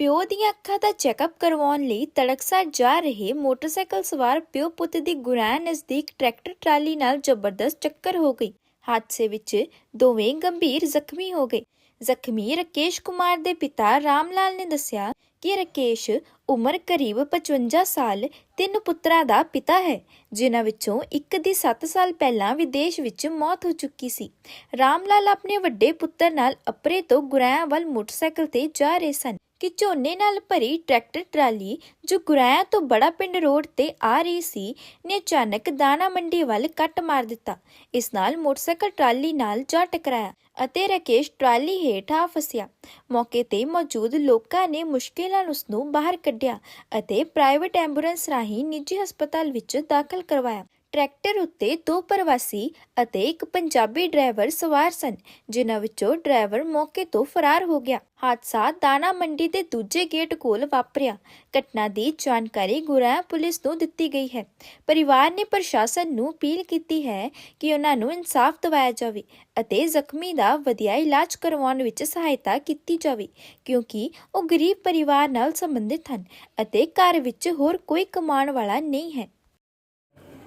ਪਿਓ ਦੀਆਂ ਅੱਖਾਂ ਦਾ ਚੈੱਕਅਪ ਕਰਵਾਉਣ ਲਈ ਤੜਕਸਾਰ ਜਾ ਰਹੇ ਮੋਟਰਸਾਈਕਲ ਸਵਾਰ ਪਿਓ ਪੁੱਤ ਦੀ ਗੁਰੈਣ ਨਜ਼ਦੀਕ ਟਰੈਕਟਰ ਟਰਾਲੀ ਨਾਲ ਜ਼ਬਰਦਸਤ ਟੱਕਰ ਹੋ ਗਈ। ਹਾਦਸੇ ਵਿੱਚ ਦੋਵੇਂ ਗੰਭੀਰ ਜ਼ਖਮੀ ਹੋ ਗਏ। ਜ਼ਖਮੀ ਰਕੇਸ਼ ਕੁਮਾਰ ਦੇ ਪਿਤਾ ਰਾਮ ਲਾਲ ਨੇ ਦੱਸਿਆ ਕਿ ਰਕੇਸ਼ ਉਮਰ ਕਰੀਬ 55 ਸਾਲ, ਤਿੰਨ ਪੁੱਤਰਾਂ ਦਾ ਪਿਤਾ ਹੈ, ਜਿਨ੍ਹਾਂ ਵਿੱਚੋਂ ਇੱਕ ਦੀ 7 ਸਾਲ ਪਹਿਲਾਂ ਵਿਦੇਸ਼ ਵਿੱਚ ਮੌਤ ਹੋ ਚੁੱਕੀ ਸੀ। ਰਾਮ ਲਾਲ ਆਪਣੇ ਵੱਡੇ ਪੁੱਤਰ ਨਾਲ ਅਪਰੇ ਤੋਂ ਗੁਰਾਇਆ ਵੱਲ ਮੋਟਰਸਾਈਕਲ ਤੇ ਜਾ ਰਹੇ ਸਨ। ਕਿ ਝੋਨੇ ਨਾਲ ਭਰੀ ਟਰੈਕਟਰ ਟਰਾਲੀ ਜੋ ਗੁਰਾਇਆ ਤੋਂ ਬੜਾ ਪਿੰਡ ਰੋਡ ਤੇ ਆ ਰਹੀ ਸੀ, ਨੇ ਅਚਾਨਕ ਦਾਣਾ ਮੰਡੀ ਵੱਲ ਕੱਟ ਮਾਰ ਦਿੱਤਾ। ਇਸ ਨਾਲ ਮੋਟਰਸਾਈਕਲ ਟਰਾਲੀ ਨਾਲ ਜਾ ਟਕਰਾਇਆ ਅਤੇ ਰਕੇਸ਼ ਟਰਾਲੀ ਹੇਠ ਆ ਫਸਿਆ। ਮੌਕੇ ਤੇ ਮੌਜੂਦ ਲੋਕਾਂ ਨੇ ਮੁਸ਼ਕਿਲ ਨਾਲ ਉਸ ਨੂੰ ਬਾਹਰ ਕੱਢਿਆ ਅਤੇ ਪ੍ਰਾਈਵੇਟ ਐਂਬੂਲੈਂਸ ਰਾਹੀਂ ਨਿੱਜੀ ਹਸਪਤਾਲ ਵਿੱਚ ਦਾਖਲ ਕਰਵਾਇਆ। ਟਰੈਕਟਰ ਉੱਤੇ ਦੋ ਪ੍ਰਵਾਸੀ ਅਤੇ ਇੱਕ ਪੰਜਾਬੀ ਡਰਾਈਵਰ ਸਵਾਰ ਸਨ, ਜਿਨ੍ਹਾਂ ਵਿੱਚੋਂ ਡਰਾਈਵਰ ਮੌਕੇ ਤੋਂ ਫਰਾਰ ਹੋ ਗਿਆ। ਹਾਦਸਾ ਦਾਣਾ ਮੰਡੀ ਦੇ ਦੂਜੇ ਗੇਟ ਕੋਲ ਵਾਪਰਿਆ। ਘਟਨਾ ਦੀ ਜਾਣਕਾਰੀ ਗੁਰਾਇਆ ਪੁਲਿਸ ਨੂੰ ਦਿੱਤੀ ਗਈ ਹੈ। ਪਰਿਵਾਰ ਨੇ ਪ੍ਰਸ਼ਾਸਨ ਨੂੰ ਅਪੀਲ ਕੀਤੀ ਹੈ ਕਿ ਉਹਨਾਂ ਨੂੰ ਇਨਸਾਫ ਦਿਵਾਇਆ ਜਾਵੇ ਅਤੇ ਜ਼ਖਮੀ ਦਾ ਵਧੀਆ ਇਲਾਜ ਕਰਵਾਉਣ ਵਿੱਚ ਸਹਾਇਤਾ ਕੀਤੀ ਜਾਵੇ, ਕਿਉਂਕਿ ਉਹ ਗਰੀਬ ਪਰਿਵਾਰ ਨਾਲ ਸੰਬੰਧਿਤ ਹਨ ਅਤੇ ਘਰ ਵਿੱਚ ਹੋਰ ਕੋਈ ਕਮਾਉਣ ਵਾਲਾ ਨਹੀਂ ਹੈ।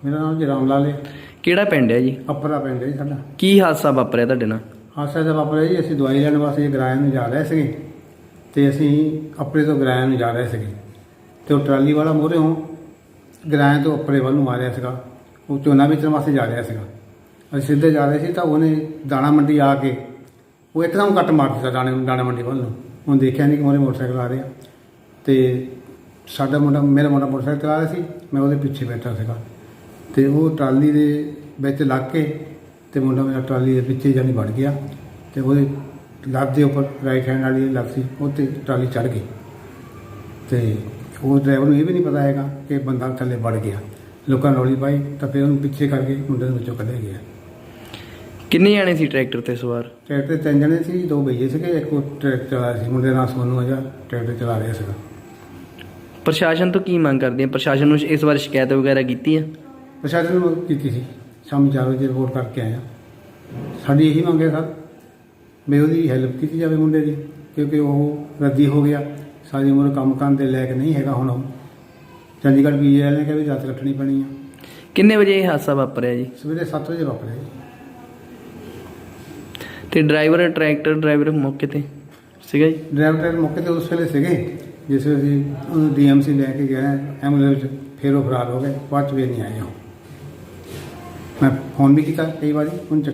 ਮੇਰਾ ਨਾਮ ਜੀ ਰਾਮ ਲਾਲ ਹੈ। ਕਿਹੜਾ ਪਿੰਡ ਹੈ ਜੀ? ਅਪਰਾ ਪਿੰਡ ਹੈ ਜੀ ਸਾਡਾ। ਕੀ ਹਾਦਸਾ ਵਾਪਰਿਆ ਤੁਹਾਡੇ ਨਾਲ? ਹਾਸਾ ਦਾ ਵਾਪਰਿਆ ਜੀ ਅਸੀਂ ਦਵਾਈ ਲੈਣ ਵਾਸਤੇ ਗਰਾਇਆ ਨੂੰ ਜਾ ਰਹੇ ਸੀਗੇ ਤੇ ਅਸੀਂ ਅਪਰੇ ਤੋਂ ਗਰਾਇਆ ਨੂੰ ਜਾ ਰਹੇ ਸੀਗੇ ਤੇ ਉਹ ਟਰਾਲੀ ਵਾਲਾ ਮੋਹਰੇੋਂ ਗਰਾਇਆ ਤੋਂ ਅਪਰੇ ਵੱਲ ਨੂੰ ਆ ਰਿਹਾ ਸੀਗਾ। ਉਹ ਝੋਨਾ ਵੇਚਣ ਵਾਸਤੇ ਜਾ ਰਿਹਾ ਸੀਗਾ। ਅਸੀਂ ਸਿੱਧੇ ਜਾ ਰਹੇ ਸੀ ਤਾਂ ਉਹਨੇ ਦਾਣਾ ਮੰਡੀ ਆ ਕੇ ਉਹ ਇੱਕਦਮ ਕੱਟ ਮਾਰ ਦਿੱਤਾ ਦਾਣੇ ਦਾਣਾ ਮੰਡੀ ਵੱਲ ਨੂੰ। ਉਹਨੇ ਦੇਖਿਆ ਨਹੀਂ ਕਿ ਮੋਰੇ ਮੋਟਰਸਾਈਕਲ ਆ ਰਿਹਾ। ਤੇ ਸਾਡਾ ਮੁੰਡਾ ਮੇਰਾ ਮੁੰਡਾ ਮੋਟਰਸਾਈਕਲ ਚਲਾ ਰਿਹਾ ਸੀ ਮੈਂ ਉਹਦੇ ਪਿੱਛੇ ਬੈਠਾ ਸੀਗਾ। ਤੇ ਉਹ ਟਰਾਲੀ ਦੇ ਵਿੱਚ ਲੱਗ ਕੇ ਤੇ ਮੁੰਡਾ ਮੇਰਾ ਟਰਾਲੀ ਦੇ ਪਿੱਛੇ ਜਾਨੀ ਵੜ ਗਿਆ ਤੇ ਉਹਦੇ ਲੱਤ ਦੇ ਉੱਪਰ ਰਾਈਟ ਹੈਂਡ ਵਾਲੀ ਲੱਤ ਸੀ ਉਹ ਤੇ ਟਰਾਲੀ ਚੜ ਗਈ। ਤੇ ਉਹ ਡਰਾਈਵਰ ਨੂੰ ਇਹ ਵੀ ਨਹੀਂ ਪਤਾ ਹੈਗਾ ਕਿ ਬੰਦਾ ਥੱਲੇ ਵੜ ਗਿਆ। ਲੋਕਾਂ ਰੌਲੀ ਪਾਈ ਤਾਂ ਫਿਰ ਉਹਨੂੰ ਪਿੱਛੇ ਕਰਕੇ ਮੁੰਡੇ ਨੂੰ ਵਿੱਚੋਂ ਕੱਢਿਆ ਗਿਆ। ਕਿੰਨੇ ਜਾਣੇ ਸੀ ਟਰੈਕਟਰ ਤੇ ਸਵਾਰ? ਟਰੈਕਟਰ ਤਿੰਨ ਜਣੇ ਸੀ ਦੋ ਬਈਏ ਸੀਗੇ ਇੱਕ ਉਹ ਟਰੈਕਟਰ ਚਲਾ ਰਿਹਾ ਸੀ। ਮੁੰਡੇ ਦਾ ਨਾਂ ਸੋਨੂੰ ਆ ਜਾਂ ਟਰੈਕਟਰ ਚਲਾ ਰਿਹਾ ਸੀਗਾ। ਪ੍ਰਸ਼ਾਸਨ ਤੋਂ ਕੀ ਮੰਗ ਕਰਦੇ ਆ? ਪ੍ਰਸ਼ਾਸਨ ਨੂੰ ਇਸ ਵਾਰ ਸ਼ਿਕਾਇਤ ਵਗੈਰਾ ਕੀਤੀ ਆ ਪ੍ਰਸ਼ਾਸਨ ਨੂੰ ਕੀਤੀ ਸੀ? ਸ਼ਾਮ 4 ਵਜੇ ਰਿਪੋਰਟ ਕਰਕੇ ਆਇਆ ਸਾਡੀ ਇਹੀ ਮੰਗ ਹੈ ਸਰ। ਵੀ ਉਹਦੀ ਹੈਲਪ ਕੀਤੀ ਜਾਵੇ ਮੁੰਡੇ ਦੀ ਕਿਉਂਕਿ ਉਹ ਰੱਦੀ ਹੋ ਗਿਆ। ਸਾਰੀ ਉਮਰ ਕੰਮ ਕਰਨ ਦੇ ਲਾਇਕ ਨਹੀਂ ਹੈਗਾ ਹੁਣ ਉਹ। ਚੰਡੀਗੜ੍ਹ ਪੀਜੀਆਈ ਨੇ ਕਿਹਾ ਵੀ ਜੱਤ ਰੱਖਣੀ ਪੈਣੀ ਆ। ਕਿੰਨੇ ਵਜੇ ਇਹ ਹਾਦਸਾ ਵਾਪਰਿਆ ਜੀ? ਸਵੇਰੇ 7 ਵਜੇ ਵਾਪਰਿਆ ਜੀ। ਤੇ ਡਰਾਈਵਰ ਟਰੈਕਟਰ ਡਰਾਈਵਰ ਮੌਕੇ ਤੇ ਸੀਗਾ ਜੀ? ਡਰਾਈਵਰ ਮੌਕੇ ਤੇ ਉਸ ਵੇਲੇ ਸੀਗੇ। ਜਿਸ ਵੇਲੇ ਅਸੀਂ ਉਹਨੂੰ ਡੀਐਮਸੀ ਲੈ ਕੇ ਗਏ ਐਂਬੂਲੈਂਸ ਫਿਰ ਉਹ ਫਰਾਰ ਹੋ ਗਏ। ਬਾਅਦ ਚ ਵੀ ਨਹੀਂ ਆਏ ਉਹ। ਮੈਂ ਫੋਨ ਵੀ ਕੀਤਾ ਕਈ ਵਾਰੀ ਹੁਣ ਚੱਕ